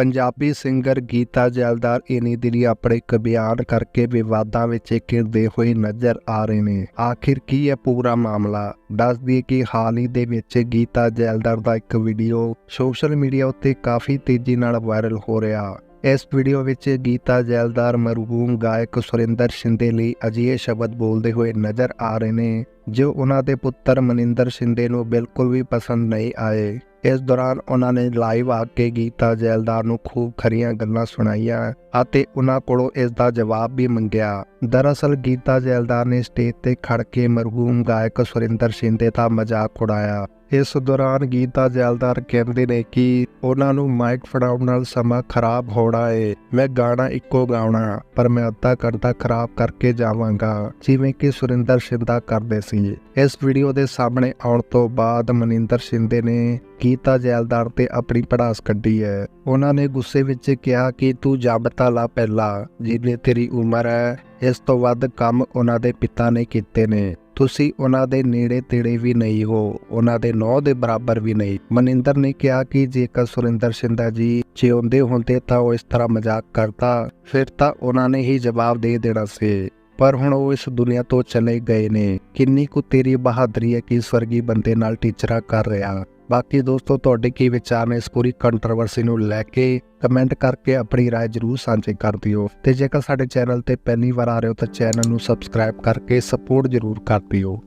Punjabi singer Gita ਜੈਲਦਾਰ ਇਨੀ ਦਿਨੀ ਆਪਣੇ ਇੱਕ ਬਿਆਨ ਕਰਕੇ ਵਿਵਾਦਾਂ ਵਿੱਚ ਘਿਰਦੇ ਹੋਏ ਨਜ਼ਰ ਆ ਰਹੇ ਨੇ। ਆਖਿਰ ਕੀ ਹੈ ਪੂਰਾ ਮਾਮਲਾ? ਦੱਸਦੀ ਕਿ ਹਾਲ ਹੀ ਦੇ ਵਿੱਚ ਗੀਤਾ ਜੈਲਦਾਰ ਦਾ ਇੱਕ ਵੀਡੀਓ ਸੋਸ਼ਲ ਮੀਡੀਆ ਉੱਤੇ ਕਾਫੀ ਤੇਜ਼ੀ ਨਾਲ ਵਾਇਰਲ ਹੋ ਰਿਹਾ। ਇਸ ਵੀਡੀਓ ਵਿੱਚ ਗੀਤਾ ਜੈਲਦਾਰ ਮਰਹੂਮ ਗਾਇਕ ਸੁਰਿੰਦਰ ਸ਼ਿੰਦੇ ਲਈ ਅਜਿਹੇ ਸ਼ਬਦ ਬੋਲਦੇ ਹੋਏ ਨਜ਼ਰ ਆ ਰਹੇ ਨੇ, ਜੋ ਉਹਨਾਂ ਦੇ ਪੁੱਤਰ ਮਨਿੰਦਰ ਸ਼ਿੰਦੇ ਨੂੰ ਬਿਲਕੁਲ ਵੀ ਪਸੰਦ ਨਹੀਂ ਆਏ। ਇਸ ਦੌਰਾਨ ਉਹਨਾਂ ਨੇ ਲਾਈਵ ਆ ਕੇ ਗੀਤਾ ਜੈਲਦਾਰ ਨੂੰ ਖੂਬ ਖਰੀਆਂ ਗੱਲਾਂ ਸੁਣਾਈਆਂ ਅਤੇ ਉਹਨਾਂ ਕੋਲੋਂ ਇਸ ਦਾ ਜਵਾਬ ਵੀ ਮੰਗਿਆ। ਦਰਅਸਲ ਗੀਤਾ ਜੈਲਦਾਰ ਨੇ ਸਟੇਜ ਤੇ ਖੜ ਕੇ ਮਰਹੂਮ ਗਾਇਕ ਸੁਰਿੰਦਰ ਸ਼ਿੰਦੇ ਦਾ ਮਜ਼ਾਕ ਉਡਾਇਆ। ਇਸ ਦੌਰਾਨ ਗੀਤਾ ਜੈਲਦਾਰ ਕਹਿੰਦੇ ਨੇ ਕਿ ਉਹਨਾਂ ਨੂੰ ਮਾਈਕ ਫੜਾਉਣ ਨਾਲ ਸਮਾਂ ਖਰਾਬ ਹੋਣਾ ਏ। ਮੈਂ ਗਾਣਾ ਇੱਕੋ ਗਾਉਣਾ, ਪਰ ਮੈਂ ਅੱਧਾ ਘੰਟਾ ਖਰਾਬ ਕਰਕੇ ਜਾਵਾਂਗਾ, ਜਿਵੇਂ ਕਿ ਸੁਰਿੰਦਰ ਸ਼ਿੰਦਾ ਕਰਦੇ ਸੀ। ਇਸ ਵੀਡੀਓ ਦੇ ਸਾਹਮਣੇ ਆਉਣ ਤੋਂ ਬਾਅਦ ਮਨਿੰਦਰ ਸ਼ਿੰਦੇ ਨੇ ਗੀਤਾ ਜੈਲਦਾਰ ਤੇ ਆਪਣੀ ਪੜਾਸ ਕੱਢੀ ਹੈ ਉਹਨਾਂ ਨੇ ਗੁੱਸੇ ਵਿੱਚ ਕਿਹਾ ਕਿ ਤੂੰ ਜੰਮ ਲਾ ਪਹਿਲਾਂ, ਜਿੰਨੀ ਤੇਰੀ ਉਮਰ ਹੈ, ਇਸ ਤੋਂ ਵੱਧ ਕੰਮ ਉਹਨਾਂ ਦੇ ਪਿਤਾ ਨੇ ਕੀਤੇ ਨੇ। ਤੁਸੀਂ ਉਹਨਾਂ ਦੇ ਨੇੜੇ ਤੇੜੇ ਵੀ ਨਹੀਂ ਹੋ, ਉਹਨਾਂ ਦੇ ਨੌ ਦੇ ਬਰਾਬਰ ਵੀ ਨਹੀਂ। ਮਨਿੰਦਰ ਨੇ ਕਿਹਾ ਕਿ ਜੇਕਰ ਸੁਰਿੰਦਰ ਸ਼ਿੰਦਾ ਜੀ ਜਿਉਂਦੇ ਹੁੰਦੇ ਤਾਂ ਉਹ ਇਸ ਤਰ੍ਹਾਂ ਮਜ਼ਾਕ ਕਰਦਾ, ਫਿਰ ਤਾਂ ਉਹਨਾਂ ਨੇ ਹੀ ਜਵਾਬ ਦੇ ਦੇਣਾ ਸੀ। ਪਰ ਹੁਣ ਉਹ ਇਸ ਦੁਨੀਆ ਤੋਂ ਚਲੇ ਗਏ ਨੇ। ਕਿੰਨੀ ਕੁ ਤੇਰੀ ਬਹਾਦਰੀ ਹੈ ਕਿ ਸਵਰਗੀ ਬੰਦੇ ਨਾਲ ਟੀਚਰਾ ਕਰ ਰਿਹਾ। ਬਾਕੀ ਦੋਸਤੋ ਤੁਹਾਡੇ ਕੀ ਵਿਚਾਰ ਨੇ ਇਸ ਪੂਰੀ ਕੰਟਰੋਵਰਸੀ ਨੂੰ ਲੈ ਕੇ ਕਮੈਂਟ ਕਰਕੇ ਆਪਣੀ رائے ਜਰੂਰ ਸਾਂਝੀ ਕਰ ਦਿਓ ਤੇ ਜੇਕਰ ਸਾਡੇ ਚੈਨਲ ਤੇ ਪਹਿਲੀ ਵਾਰ ਆ ਰਹੇ ਹੋ ਤਾਂ ਚੈਨਲ ਨੂੰ ਸਬਸਕ੍ਰਾਈਬ ਕਰਕੇ ਸਪੋਰਟ ਜਰੂਰ ਕਰ ਦਿਓ